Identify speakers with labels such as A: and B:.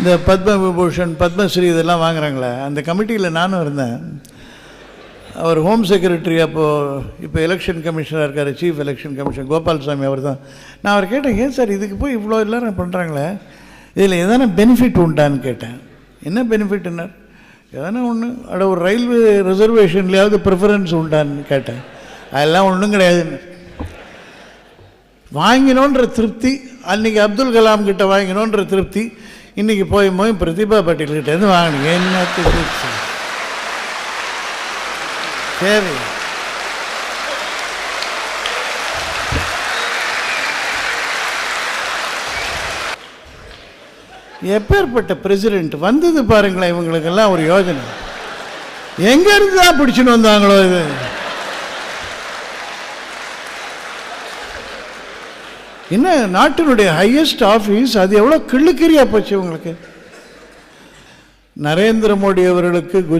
A: இந்த பத்ம விபூஷன் பத்மஸ்ரீ இதெல்லாம் வாங்குறாங்களே அந்த கமிட்டியில் நானும் இருந்தேன். அவர் ஹோம் செக்ரட்டரி அப்போது இப்போ எலெக்ஷன் கமிஷனர் இருக்கார் சீஃப் எலெக்ஷன் கமிஷன் கோபால்சாமி அவர் தான் நான் அவர் கேட்டேன் ஏன் சார் இதுக்கு போய் இவ்வளோ எல்லோரும் பண்ணுறாங்களே இதில் எதனா பெனிஃபிட் உண்டான்னு கேட்டேன். என்ன பெனிஃபிட்னார் எதனா ஒன்று அட ஒரு ரயில்வே ரிசர்வேஷன்லையாவது ப்ரிஃபரன்ஸ் உண்டான்னு கேட்டேன். அதெல்லாம் ஒன்றும் கிடையாதுன்னு வாங்கினோன்ற திருப்தி அன்றைக்கி அப்துல் கலாம் கிட்ட வாங்கினோன்ற திருப்தி இன்னைக்கு போய் போய் பிரதிபா பட்டேல்கிட்டேருந்து இருந்து வாங்கினீங்க. என்னத்துக்கு சரி. எப்பேற்பட்ட பிரசிடென்ட் வந்தது பாருங்களேன் இவங்களுக்கெல்லாம் ஒரு யோஜனை. எங்கேருந்து தான் பிடிச்சின்னு வந்தாங்களோ இது? என்ன நாட்டினுடைய ஹையஸ்ட் ஆஃபீஸ் அது எவ்வளோ கிள்ளுக்கிரியா போச்சு உங்களுக்கு? நரேந்திர மோடி அவர்களுக்கு குஜ